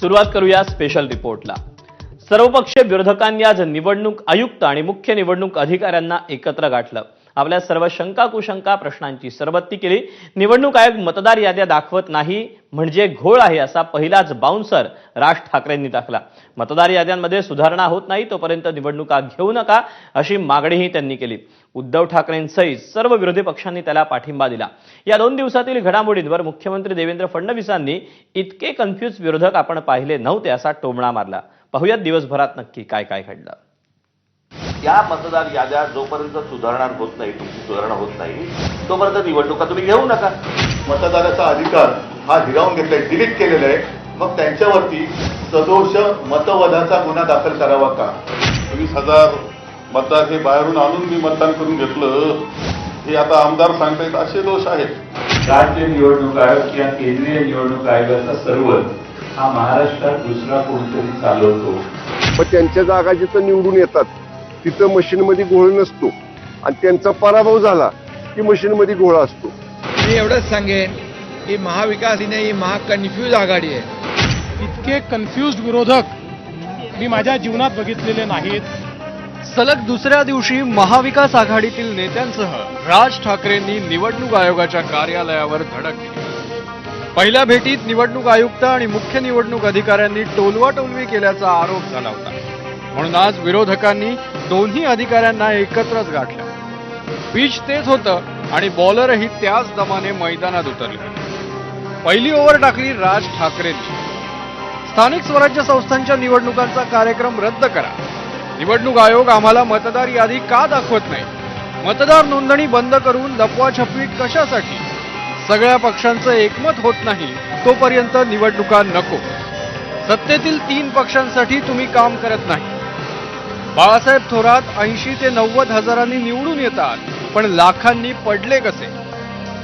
सुरुवात करूया स्पेशल रिपोर्टला सर्वपक्षीय विरोधकांनी आज निवडणूक आयुक्त आणि मुख्य निवडणूक अधिकाऱ्यांना एकत्र गाठलं. आपल्या सर्व शंका कुशंका प्रश्नांची सरबत्ती केली. निवडणूक आयोग मतदार याद्या दाखवत नाही म्हणजे घोळ आहे असा पहिलाच बाउन्सर राज ठाकरेंनी दाखला. मतदार याद्यांमध्ये सुधारणा होत नाही तोपर्यंत निवडणुका घेऊ नका अशी मागणीही त्यांनी केली. उद्धव ठाकरेंसहित सर्व विरोधी पक्षांनी त्याला पाठिंबा दिला. या दोन दिवसातील घडामोडींवर मुख्यमंत्री देवेंद्र फडणवीसांनी इतके कन्फ्यूज विरोधक आपण पाहिले नव्हते असा टोमणा मारला. पाहूयात दिवसभरात नक्की काय काय घडलं. या मतदार याद्या जोपर्यंत सुधारणा होत नाही तुमची सुधारणा होत नाही तोपर्यंत निवडणुका तुम्ही घेऊ नका. मतदाराचा अधिकार हा हिरावून घेतलाय डिलीट केलेला आहे. मग त्यांच्यावरती सदोष मतवधाचा गुन्हा दाखल करावा का? वीस हजार मतदार हे बाहेरून आणून मी मतदान करून घेतलं. हे आता आमदार सांगतायत असे दोष आहेत. राज्य निवडणूक आयोग किंवा केंद्रीय निवडणूक आयोगाचा सर्वच हा महाराष्ट्रात दुसरा कोणतरी चालवतो. मग त्यांच्या जागा जिथं निवडून येतात तिथं मशीनमध्ये घोळ नसतो. आणि त्यांचा पराभव झाला की मशीनमध्ये घोळ असतो. मी एवढंच सांगेन की महाविकास आघाडी ही महाकन्फ्यूज आघाडी आहे. इतके कन्फ्युज्ड विरोधक मी माझ्या जीवनात बघितलेले नाहीत. सलग दुसऱ्या दिवशी महाविकास आघाडीतील नेत्यांसह राज ठाकरेंनी निवडणूक आयोगाच्या कार्यालयावर धडक दिली. पहिल्या भेटीत निवडणूक आयुक्त आणि मुख्य निवडणूक अधिकाऱ्यांनी टोलवाटोलवी केल्याचा आरोप झाला होता. म्हणून आज विरोधकांनी दोन्ही अधिकाऱ्यांना एकत्रच गाठलं. पिच तेच होतं आणि बॉलरही त्याच दमाने मैदानात उतरले. पहिली ओव्हर टाकली राज ठाकरेंनी. स्थानिक स्वराज्य संस्थांच्या निवडणुकांचा कार्यक्रम रद्द करा. निवडणूक आयोग आम्हाला मतदार यादी का दाखवत नाही? मतदार नोंदणी बंद करून लपवाछपवी कशासाठी? सगळ्या पक्षांचं एकमत होत नाही तोपर्यंत निवडणुका नको. सत्तेतील तीन पक्षांसाठी तुम्ही काम करत नाही. बाळासाहेब थोरात ऐंशी ते नव्वद हजारांनी निवडून येतात पण लाखांनी पडले कसे?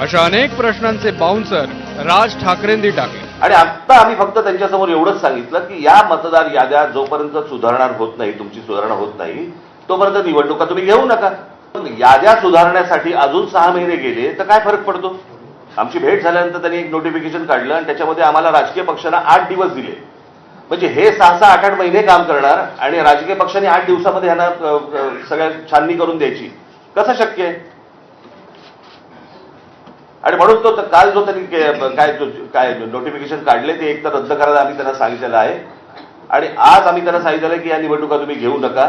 अशा अनेक प्रश्नांचे बाउन्सर राज ठाकरेंनी टाकले आणि आता आम्ही फक्त त्यांच्यासमोर एवढंच सांगितलं की या मतदार याद्या जोपर्यंत सुधारणा होत नाही तुमची सुधारणा होत नाही तोपर्यंत निवडणुका तुम्ही घेऊ नका. पण याद्या सुधारण्यासाठी अजून सहा महिने गेले तर काय फरक पडतो? आमची भेट झाल्यानंतर त्यांनी एक नोटिफिकेशन काढलं आणि त्याच्यामध्ये आम्हाला राजकीय पक्षांना आठ दिवस दिले. म्हणजे हे सहा सहा आठ आठ महिने काम करणार आणि राजकीय पक्षाने आठ दिवसामध्ये ह्यांना सगळ्या छाननी करून द्यायची. कसं शक्य आहे? आणि म्हणून तो काल जो त्यांनी काय काय नोटिफिकेशन काढले ते एक तर रद्द करायला आम्ही त्यांना सांगितलेलं आहे. आणि आज आम्ही त्यांना सांगितलेलं आहे की या निवडणुका तुम्ही घेऊ नका.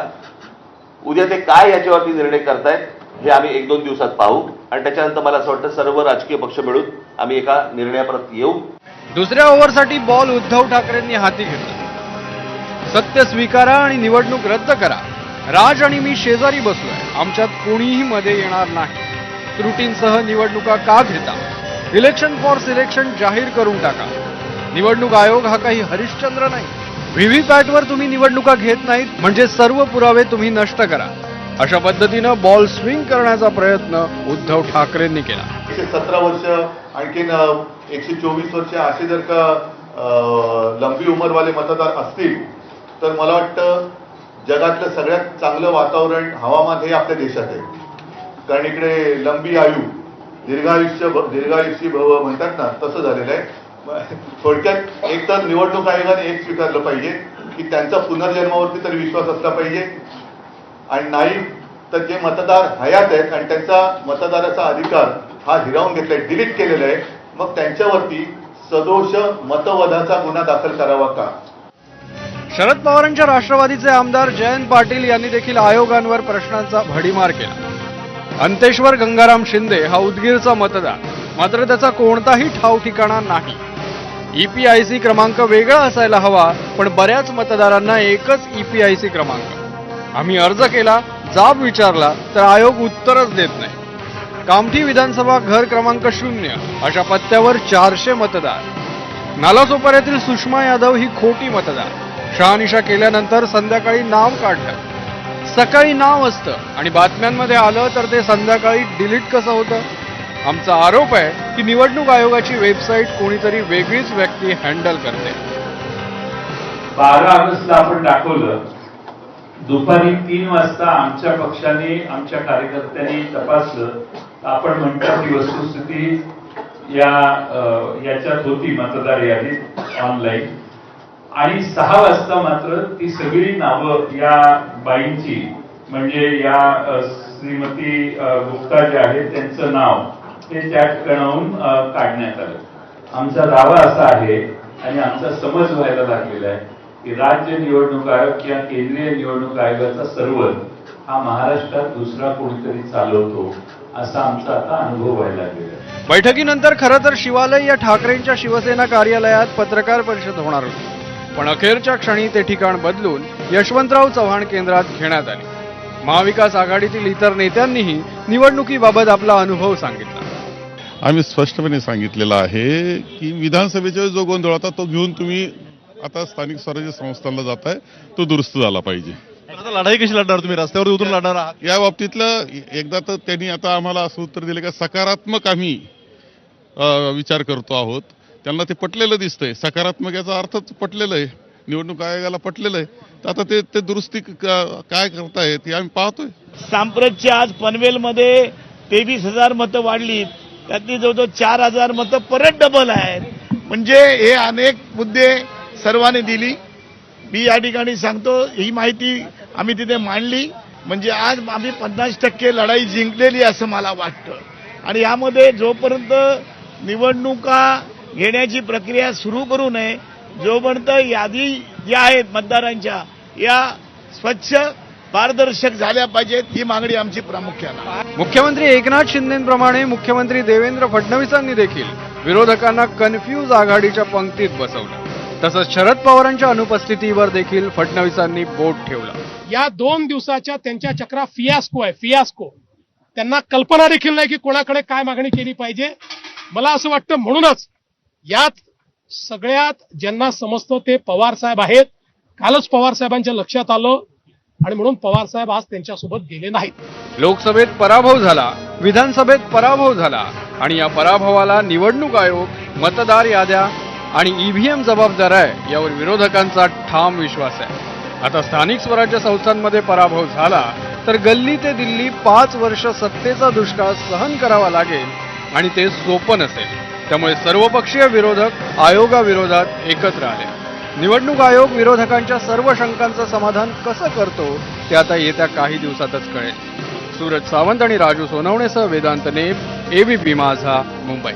उद्या ते काय याच्यावरती निर्णय करतायत? हे आम्ही एक दोन दिवसात पाहू. आणि त्याच्यानंतर मला असं वाटतं सर्व राजकीय पक्ष मिळून आम्ही एका निर्णयापर्यंत येऊ. दुसऱ्या ओव्हरसाठी बॉल उद्धव ठाकरेंनी हाती घेतला. सत्य स्वीकारा आणि निवडणूक रद्द करा. राज आणि मी शेजारी बसलोय. आमच्यात कोणीही मध्ये येणार नाही. त्रुटींसह निवडणुका का घेता? इलेक्शन फॉर सिलेक्शन जाहीर करून टाका. निवडणूक आयोग हा काही हरिश्चंद्र नाही. व्हीव्हीपॅटवर तुम्ही निवडणुका घेत नाहीत. म्हणजे सर्व पुरावे तुम्ही नष्ट करा. अशा पद्धतीनं बॉल स्विंग करण्याचा प्रयत्न उद्धव ठाकरेंनी केला. एकशे सतरा वर्ष आणखीन एकशे चोवीस वर्ष असे जर का लंबी उमरवाले मतदार असतील तर मला वाटतं जगातलं सगळ्यात चांगलं वातावरण हवामान हे आपल्या देशात आहे. कारण इकडे लंबी आयु दीर्घायुष्य दीर्घायुष्य भव म्हणतात ना तसं झालेलं आहे. थोडक्यात एक तर निवडणूक आयोगाने एक स्वीकारलं पाहिजे की त्यांचा पुनर्जन्मावरती तरी विश्वास असला पाहिजे आणि नाही तर जे मतदार हयात आहेत आणि त्यांचा मतदाराचा अधिकार हा हिरावून घेतलाय डिलीट केलेला आहे मग त्यांच्यावरती सदोष मतवधाचा गुन्हा दाखल करावा का? शरद पवारांच्या राष्ट्रवादीचे आमदार जयंत पाटील यांनी देखील आयोगांवर प्रश्नांचा भडीमार केला. अंतेश्वर गंगाराम शिंदे हा उदगीरचा मतदार मात्र त्याचा कोणताही ठाव ठिकाणा नाही. ईपीआयसी क्रमांक वेगळा असायला हवा पण बऱ्याच मतदारांना एकच ईपीआयसी क्रमांक. आम्ही अर्ज केला जाब विचारला तर आयोग उत्तरच देत नाही. कामठी विधानसभा घर क्रमांक शून्य अशा पत्त्यावर चारशे मतदार. नालासोपाऱ्यातील सुषमा यादव ही खोटी मतदार. शहानिशा केल्यानंतर संध्याकाळी नाव काढलं. सकाळी नाव असतं आणि बातम्यांमध्ये आलं तर ते संध्याकाळी डिलीट कसं होतं? आमचा आरोप आहे की निवडणूक आयोगाची वेबसाईट कोणीतरी वेगळीच व्यक्ती हँडल करते. बारा ऑगस्टला आपण दाखवलं. दुपारी तीन वाजता आमच्या पक्षाने आमच्या कार्यकर्त्यांनी तपासलं. आपण म्हणतो की वस्तुस्थिती या याच्यात होती मतदार यादीत ऑनलाईन आणि सहा वाजता मात्र ती सगळी नावं या बाईंची म्हणजे या श्रीमती गुप्ता जे आहेत त्यांचं नाव ते त्या ठिकाणाहून काढण्यात आलं. आमचा दावा असा आहे आणि आमचा समज व्हायला लागलेला आहे. की राज्य निवडणूक आयोग किंवा केंद्रीय निवडणूक आयोगाचा सर्व हा महाराष्ट्रात दुसरा कोणीतरी चालवतो असा आमचा आता अनुभव व्हायला लागलेला बैठकीनंतर खरं तर शिवालय या ठाकरेंच्या शिवसेना कार्यालयात पत्रकार परिषद होणार होती. पण अखेरच्या क्षणी ते ठिकाण बदलून यशवंतराव चव्हाण केंद्रात घेण्यात आले. महाविकास आघाडीतील इतर नेत्यांनीही निवडणुकीबाबत आपला अनुभव सांगितला. आम्ही स्पष्टपणे सांगितलेलं आहे की विधानसभेचा जो गोंधळ होता तो घेऊन तुम्ही आता स्थानिक स्वराज्य संस्थांना जाताय तो दुरुस्त झाला पाहिजे. आता लढाई कशी लढणार तुम्ही? रस्त्यावर उतरून लढणार आहात? या बाबतीतलं एकदा तर त्यांनी आता आम्हाला असं उत्तर दिलं का सकारात्मक आम्ही विचार करतो आहोत. त्यांना ते पटलेलं दिसतंय. सकारात्मक याचा अर्थच पटलेलं आहे. निवडणूक आयोगाला पटलेलं आहे. तर आता ते ते दुरुस्ती काय करतायत हे आम्ही पाहतोय. सांप्रतची आज पनवेलमध्ये तेवीस हजार मतं वाढली त्यातली जवळजवळ चार हजार मतं परत डबल आहेत. म्हणजे हे अनेक मुद्दे सर्वांनी दिली. मी या ठिकाणी सांगतो ही माहिती आम्ही तिथे मांडली. म्हणजे आज आम्ही पन्नास टक्के लढाई जिंकलेली असं मला वाटतं. आणि यामध्ये जोपर्यंत निवडणुका घेण्याची प्रक्रिया सुरू करू नये जोपर्यंत यादी ज्या आहेत मतदारांच्या या स्वच्छ पारदर्शक झाल्या पाहिजेत ही मागणी आमची प्रामुख्यानं मुख्यमंत्री एकनाथ शिंदेप्रमाणे मुख्यमंत्री देवेंद्र फडणवीसांनी देखील विरोधकांना कन्फ्यूज आघाडीच्या पंक्तीत बसवलं. तसंच शरद पवारांच्या अनुपस्थितीवर देखील फडणवीसांनी बोट ठेवलं. या दोन दिवसाच्या त्यांच्या चक्रा फियास्को आहे फियास्को. त्यांना कल्पना देखील नाही की कोणाकडे काय मागणी केली पाहिजे. मला असं वाटतं म्हणूनच यात सगळ्यात ज्यांना समजतं ते पवार साहेब आहेत. कालच पवार साहेबांच्या लक्षात आलं आणि म्हणून पवार साहेब आज त्यांच्यासोबत गेले नाहीत. लोकसभेत पराभव झाला विधानसभेत पराभव झाला आणि या पराभवाला निवडणूक आयोग मतदार याद्या आणि ईव्हीएम जबाबदार आहे यावर विरोधकांचा ठाम विश्वास आहे. आता स्थानिक स्वराज्य संस्थांमध्ये पराभव झाला तर गल्ली ते दिल्ली पाच वर्ष सत्तेचा दुष्काळ सहन करावा लागेल आणि ते सोपं नसेल. त्यामुळे सर्वपक्षीय विरोधक आयोगाविरोधात एकत्र आले. निवडणूक आयोग विरोधकांच्या सर्व शंकांचं समाधान कसं करतो ते आता येत्या काही दिवसातच कळेल. सूरज सावंत आणि राजू सोनवणेसह वेदांत नेप एबीपी माझा मुंबई.